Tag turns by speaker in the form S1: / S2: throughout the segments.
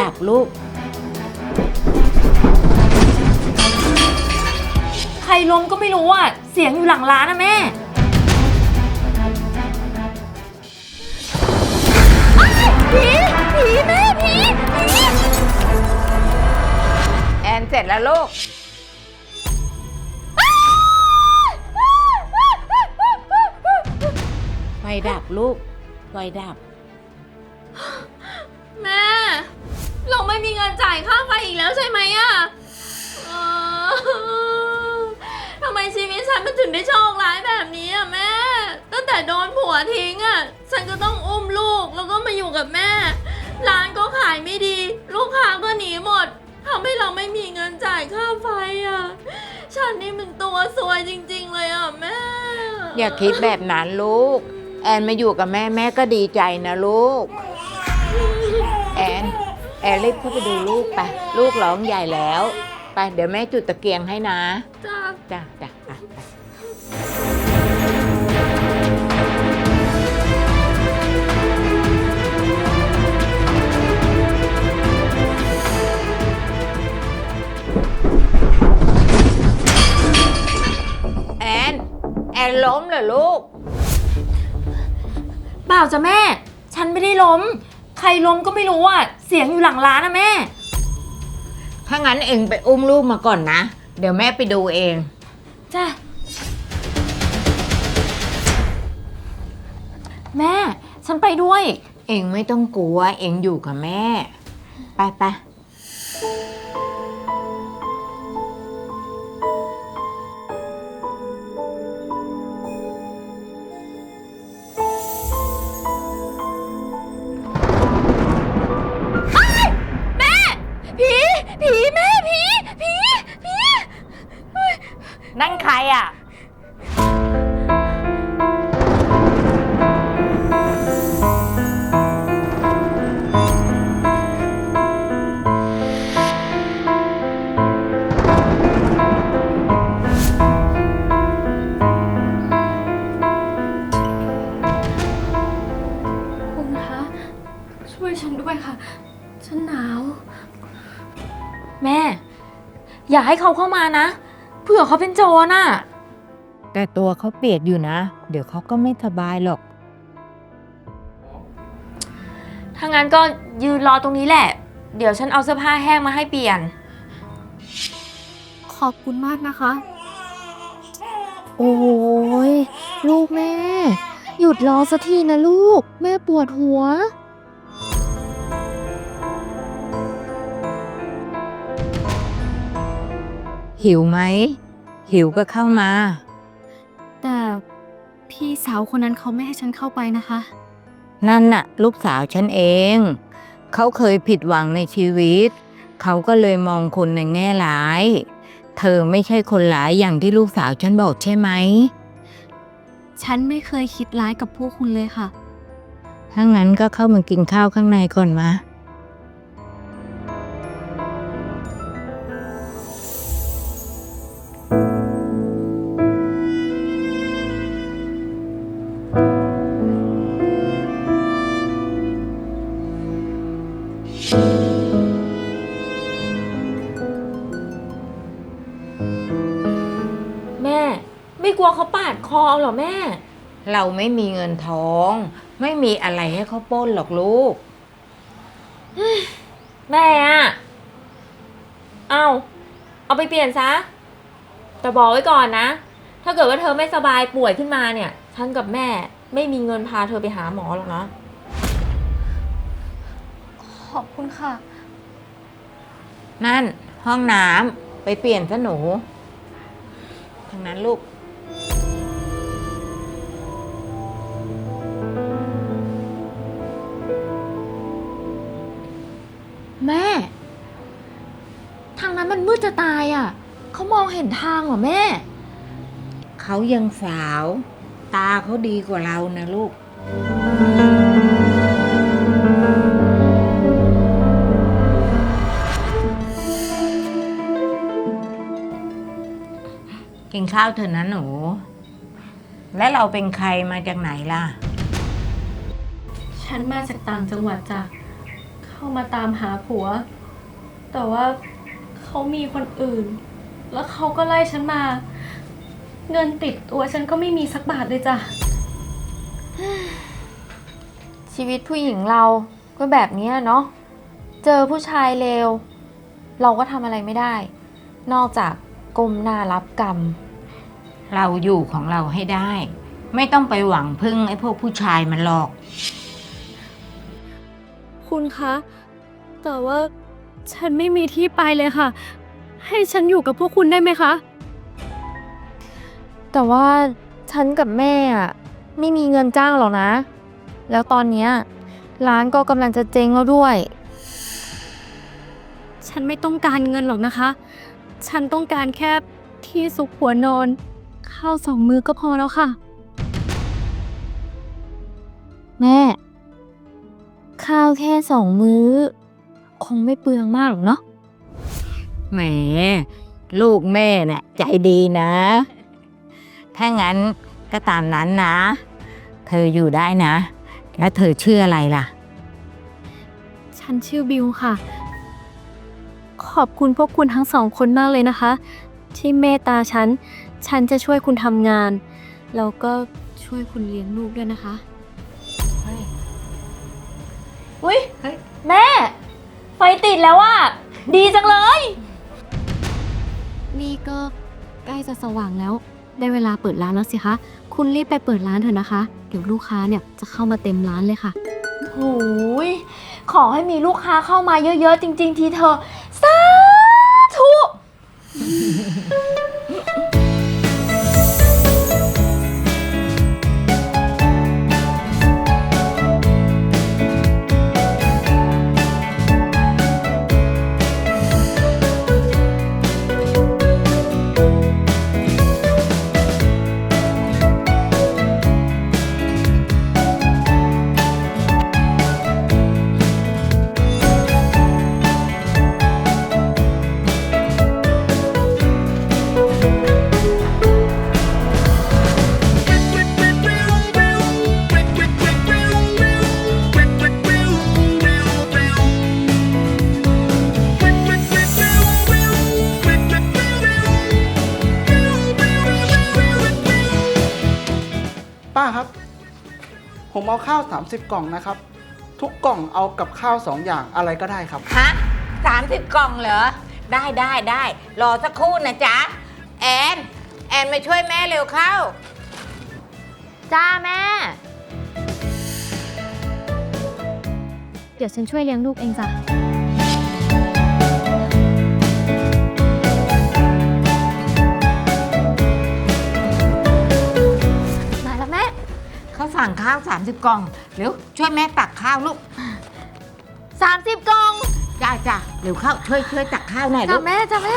S1: ดับลูก
S2: ใครล้มก็ไม่รู้อะ เสียงอยู่หลังร้านนะแม่ ผีผีแม่ผีผี
S1: แอนเสร็จแล้วลูก ไฟดับลูก ไฟดับ
S2: เราไม่มีเงินจ่ายค่าไฟอีกแล้วใช่ไหมอะเออทำไมชีวิตฉันมันถึงได้โชคร้ายแบบนี้อะแม่ ตั้งแต่โดนผัวทิ้งอะฉันก็ต้องอุ้มลูกแล้วก็มาอยู่กับแม่ ร้านก็ขายไม่ดี ลูกค้าก็หนีหมดทำให้เราไม่มีเงินจ่ายค่าไฟอะฉันนี่มันตัวซวยจริง ๆ เลยอะแม่
S1: อย่าคิดแบบนั้นลูก แอนมาอยู่กับแม่แม่ก็ดีใจนะลูก แอนรีบเข้าไปดูลูกไป ลูกร้องใหญ่แล้ว ไป เดี๋ยวแม่จุดตะเกียงให้นะ
S2: จ้า
S1: จ้ะจ้ะอะไปแอน แอนล้มเหรอลูก
S2: เปล่าจ้ะแม่ ฉันไม่ได้ล้มใค รล้มก็ไม่รู้อะ เสียงอยู่หลังร้านนะแม่
S1: ถ้างั้นเองไปอุ้มลูกมาก่อนนะ เดี๋ยวแม่ไปดูเอง
S2: จ้ะ แม่ ฉันไปด้วย
S1: เองไม่ต้องกลัว เองอยู่กับแม่ ไปไป
S2: แผีผีแม่ผีผีผี
S1: นั่นใครอะ
S2: อย่าให้เขาเข้ามานะ เผื่อเขาเป็นโจรน่ะ
S1: แต่ตัวเขาเปียกอยู่นะ เดี๋ยวเขาก็ไม่สบายหรอก
S2: ถ้างั้นก็ยืนรอตรงนี้แหละ เดี๋ยวฉันเอาเสื้อผ้าแห้งมาให้เปลี่ยน
S3: ขอบคุณมากนะคะ โอ้ยลูกแม่ หยุดรอสักทีนะลูก แม่ปวดหัว
S1: หิวไหม หิวก็เข้ามา
S3: แต่พี่สาวคนนั้นเขาไม่ให้ฉันเข้าไปนะคะ
S1: นั่นน่ะ ลูกสาวฉันเอง เขาเคยผิดหวังในชีวิต เขาก็เลยมองคนในแง่ร้าย เธอไม่ใช่คนร้ายอย่างที่ลูกสาวฉันบอกใช่ไหม
S3: ฉันไม่เคยคิดร้ายกับพวกคุณเลยค่ะ
S1: ถ้างั้นก็เข้ามากินข้าวข้างในก่อนมา
S2: วเขาปาดคอเอาเหรอแม่
S1: เราไม่มีเงินทอง ไม่มีอะไรให้เขาปล้นหรอกลูก
S2: แม่อะเอาเอาไปเปลี่ยนซะ แต่บอกไว้ก่อนนะ ถ้าเกิดว่าเธอไม่สบายป่วยขึ้นมาเนี่ย ฉันกับแม่ไม่มีเงินพาเธอไปหาหมอหรอกนะ
S3: ขอบคุณค่ะ
S1: นั่นห้องน้ำไปเปลี่ยนซะหนูทางนั้นลูก
S2: ดจะตายอะเขามองเห็นทางเหรอแม่
S1: เขายังสาว ตาเขาดีกว่าเรานะลูก กินข้าวเถอะนะหนู และเราเป็นใครมาจากไหนล่ะ
S3: ฉันมาจากต่างจังหวัดจ้ะเขา
S2: เข้ามาตามหาผัว แต่ว่า เขามีคนอื่น แล้วเขาก็ไล่ฉันมา เงินติดตัวฉันก็ไม่มีสักบาทเลยจ้ะ ชีวิตผู้หญิงเราก็แบบเนี้ยเนาะ เจอผู้ชายเลวเราก็ทำอะไรไม่ได้ นอกจากก้มหน้ารับกรรม
S1: เราอยู่ของเราให้ได้ ไม่ต้องไปหวังพึ่งไอ้พวกผู้ชายมันหรอก
S2: คุณคะ แต่ว่า ฉันไม่มีที่ไปเลยค่ะ ให้ฉันอยู่กับพวกคุณได้ไหมคะ
S3: แต่ว่าฉันกับแม่อะไม่มีเงินจ้างหรอกนะ แล้วตอนเนี้ยร้านก็กำลังจะเจ๊งแล้วด้วย
S2: ฉันไม่ต้องการเงินหรอกนะคะ ฉันต้องการแค่ที่ซุกหัวนอน ข้าวสองมือก็พอแล้วค่ะ
S3: แม่ ข้าวแค่สองมื้อ คงไม่เปลืองมากหรอกเนาะ
S1: แหม ลูกแม่เนี่ยใจดีนะ ถ้างั้นก็ตามนั้นนะ เธออยู่ได้นะ แล้วเธอชื่ออะไรล่ะ
S2: ฉันชื่อบิวค่ะ ขอบคุณพวกคุณทั้งสองคนมากเลยนะคะ ที่เมตตาฉัน ฉันจะช่วยคุณทำงาน แล้วก็ช่วยคุณเลี้ยงลูกด้วยนะคะ อุ้ยแม่ ไฟติดแล้วอะดีจังเลย
S3: นี่ก็ใกล้จะสว่างแล้ว ได้เวลาเปิดร้านแล้วสิคะ คุณรีบไปเปิดร้านเถอะนะคะ เดี๋ยวลูกค้าเนี่ยจะเข้ามาเต็มร้านเลยค่ะ
S2: โอ้ยขอให้มีลูกค้าเข้ามาเยอะๆ จริง ๆ ทีเธอะสาธุา
S4: ข้าว 30 กล่องนะครับ ทุกกล่องเอากับข้าว 2 อย่างอะไรก็ได้ครับ
S1: ฮะสามสิบกล่องเหรอ ได้ได้ได้ รอสักครู่นะจ๊ะ แอน แอนมาช่วยแม่เร็วเข้า
S3: จ้าแม่ เดี๋ยวฉันช่วยเลี้ยงลูกเองจ้ะ
S1: สั่งข้าว 30 กล่องเร็วช่วยแม่ตักข้าวลูก
S2: 30 กล่อง
S1: จ้าจ้าเร็วเข้าช่วยช่วยตักข้าวหน่อยลู
S2: จ้ากแม่จ้าแม่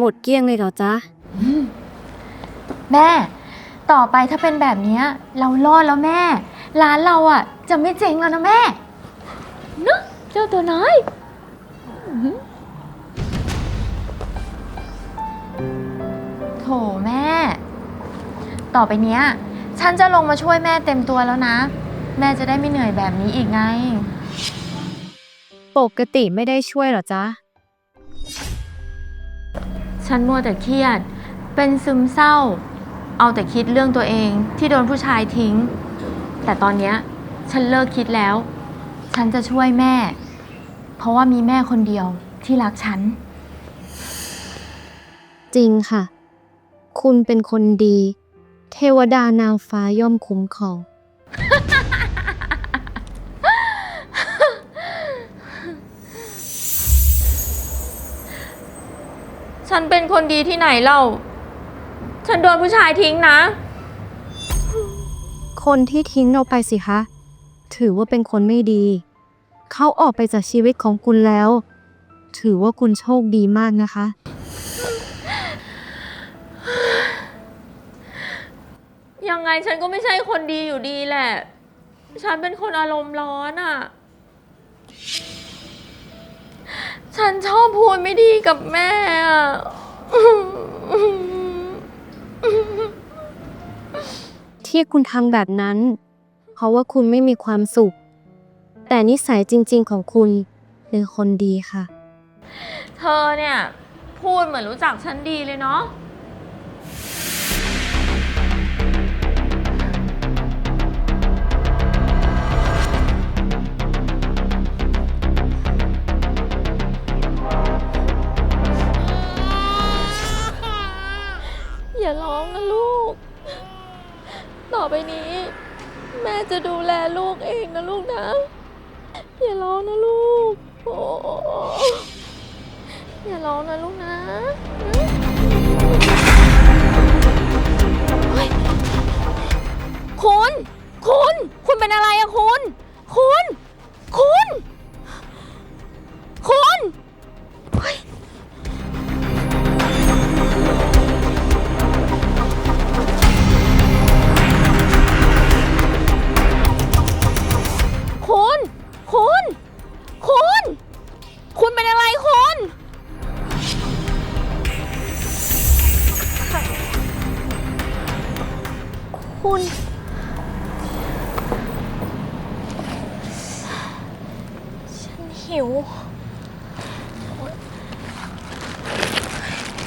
S2: หมดเกลี้ยงเลยเหรอจ๊ะ แม่ ต่อไปถ้าเป็นแบบเนี้ยเรารอดแล้วแม่ ร้านเราอะ จะไม่เจ๊งแล้วนะแม่เนอะเจ้าตัวน้อยอื้อหือโถแม่ ต่อไปเนี้ย ฉันจะลงมาช่วยแม่เต็มตัวแล้วนะ แม่จะได้ไม่เหนื่อยแบบนี้อีกไง
S3: ปกติไม่ได้ช่วยหรอจ๊ะ
S2: ฉันมัวแต่เครียด เป็นซึมเศร้า เอาแต่คิดเรื่องตัวเองที่โดนผู้ชายทิ้ง แต่ตอนเนี้ยฉันเลิกคิดแล้ว ฉันจะช่วยแม่ เพราะว่ามีแม่คนเดียวที่รักฉัน
S3: จริงค่ะ คุณเป็นคนดี เทวดานางฟ้าย่อมคุ้มครอง
S2: ฉันเป็นคนดีที่ไหนเล่า ฉันโดนผู้ชายทิ้งนะ
S3: คนที่ทิ้งเราไปสิคะ ถือว่าเป็นคนไม่ดี เขาออกไปจากชีวิตของคุณแล้ว ถือว่าคุณโชคดีมากนะคะ
S2: ยังไงฉันก็ไม่ใช่คนดีอยู่ดีแหละ ฉันเป็นคนอารมณ์ร้อนอะ่ะ ฉันชอบพูดไม่ดีกับแม่อะ
S3: ที่คุณทำแบบนั้น เพราะว่าคุณไม่มีความสุข แต่นิสัยจริง ๆ ของคุณเป็นคนดีค่ะ
S2: เธอเนี่ย พูดเหมือนรู้จักฉันดีเลยเนาะ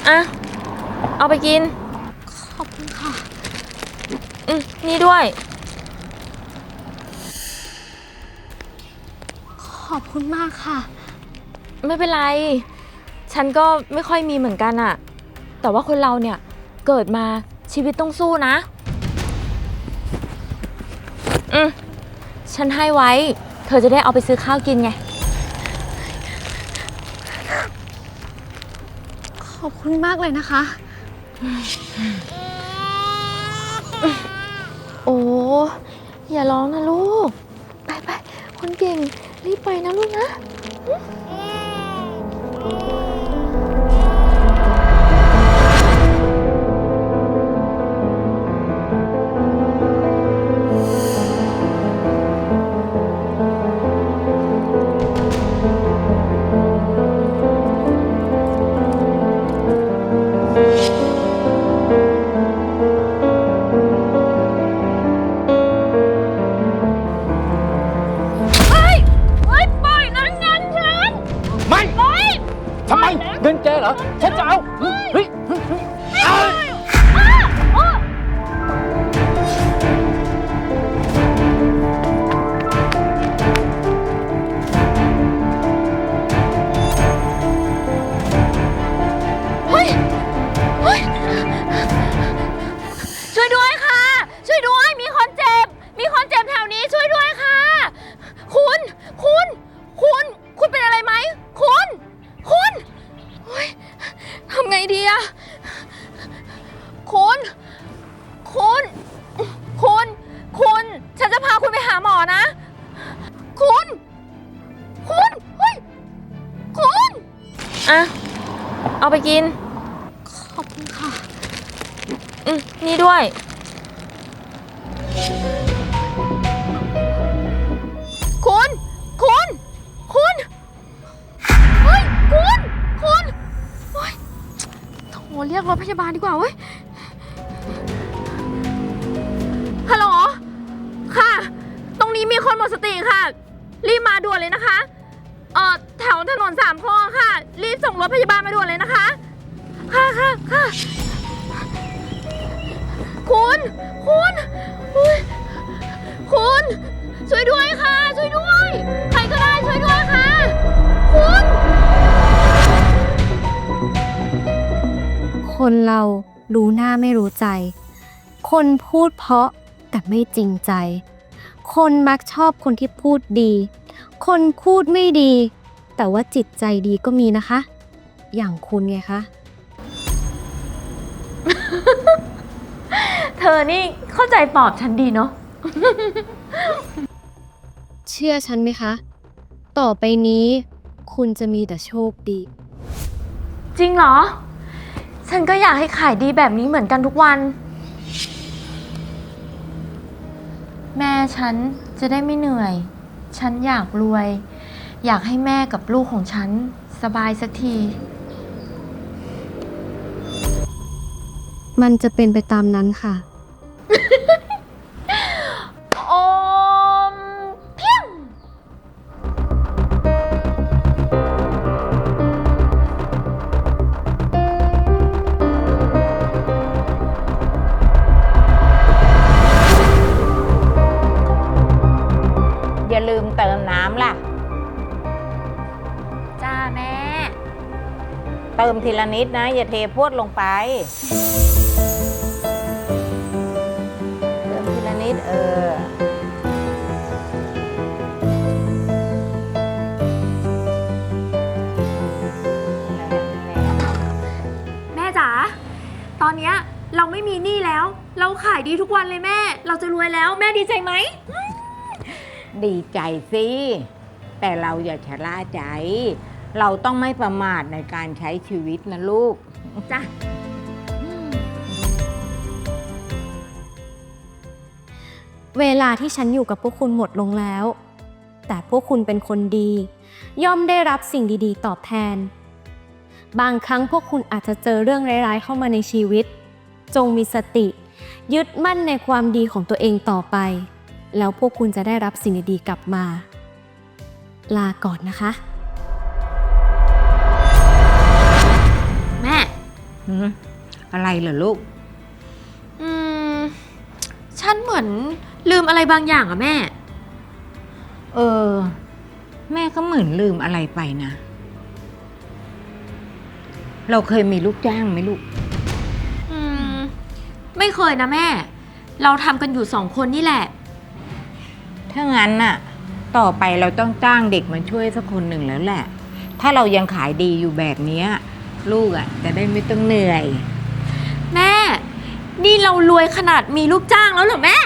S2: อะ เอาไปกิน
S3: ขอบคุณค่ะ
S2: อืมนี่ด้วย
S3: ขอบคุณมากค่ะ
S2: ไม่เป็นไร ฉันก็ไม่ค่อยมีเหมือนกันอะแต่ว่าคนเราเนี่ยเกิดมาชีวิตต้องสู้นะ อืมฉันให้ไว้ เธอจะได้เอาไปซื้อข้าวกินไง
S3: ขอบ คุณมากเลยนะคะ
S2: โอ้ อย่าร้องนะลูก ไปไปคนเก่ง รีบไปนะลูกนะ เห
S5: รอ ฉัน
S2: กิน
S3: ขอบคุณค่ะ
S2: อืมนี่ด้วย คุณ คุณ คุณ เฮ้ย คุณ คุณโอ้ยโทรเรียกรถพยาบาลดีกว่าเว้ย ฮัลโหล ค่ะ ตรงนี้มีคนหมดสติค่ะ รีบมาด่วนเลยนะคะ เอ่อแถวถนนสามคลองค่ะ รีบส่งรถพยาบาลมาด่วนเลยนะคะ ค่ะค่ะค่ะคุณ คุณอุ๊ยคุณ ช่วยด้วยค่ะ ช่วยด้วย ใครก็ได้ช่วยด้วยค่ะ คุณ
S3: คนเรารู้หน้าไม่รู้ใจ คนพูดเพราะแต่ไม่จริงใจ คนมักชอบคนที่พูดดี คนพูดไม่ดี แต่ว่าจิตใจดีก็มีนะคะ อย่างคุณไงคะ
S2: เธอนี่เข้าใจปอบฉันดีเนาะ
S3: เชื่อฉันไหมคะ ต่อไปนี้ คุณจะมีแต่โชคดี
S2: จริงเหรอ ฉันก็อยากให้ขายดีแบบนี้เหมือนกันทุกวัน แม่ฉันจะได้ไม่เหนื่อย ฉันอยากรวย อยากให้แม่กับลูกของฉัน สบายสักที
S3: มันจะเป็นไปตามนั้นค่ะ
S1: ติมทีละนิดนะ อย่าเทพรวดลงไป เติมทีละนิดเออ
S2: แม่จ๋าตอนเนี้ยเราไม่มีหนี้แล้ว เราขายดีทุกวันเลยแม่ เราจะรวยแล้วแม่ดีใจไหม
S1: ดีใจสิ แต่เราอย่าชะล่าใจ เราต้องไม่ประมาทในการใช้ชีวิตนะลูก
S2: จ้ะ
S3: เวลาที่ฉันอยู่กับพวกคุณหมดลงแล้ว แต่พวกคุณเป็นคนดี ย่อมได้รับสิ่งดีๆ ตอบแทน บางครั้งพวกคุณอาจจะเจอเรื่องร้ายๆ เข้ามาในชีวิต จงมีสติ ยึดมั่นในความดีของตัวเองต่อไป แล้วพวกคุณจะได้รับสิ่งดีๆกลับมา ลาก่อนนะคะ
S1: หืมอะไรเหรอลูก
S2: อืม ฉันเหมือนลืมอะไรบางอย่างอะแม่
S1: เออ แม่ก็เหมือนลืมอะไรไปนะ เราเคยมีลูกจ้างไหมลูก
S2: อืม ไม่เคยนะแม่ เราทำกันอยู่สองคนนี่แหละ
S1: ถ้างั้นน่ะ ต่อไปเราต้องจ้างเด็กมาช่วยสักคนหนึ่งแล้วแหละ ถ้าเรายังขายดีอยู่แบบเนี้ย ลูกอะจะได้ไม่ต้องเหนื่อย
S2: แม่ นี่เรารวยขนาดมีลูกจ้างแล้วเหรอแม่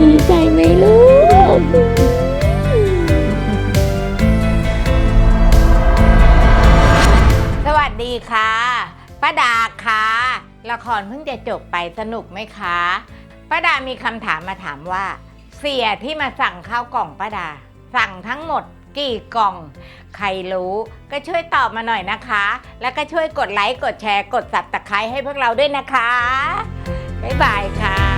S3: ดีใจไหมลูก
S1: สวัสดีค่ะป้าดาค่ะละครเพิ่งจะจบไปสนุกไหมคะป้าดามีคำถามมาถามว่า เสียที่มาสั่งข้าวกล่องป้าดา สั่งทั้งหมดกี่กล่อง ใครรู้ก็ช่วยตอบมาหน่อยนะคะ แล้วก็ช่วยกดไลค์ กดแชร์ กดสับตะไคร้ให้พวกเราด้วยนะคะ บ๊ายบายค่ะ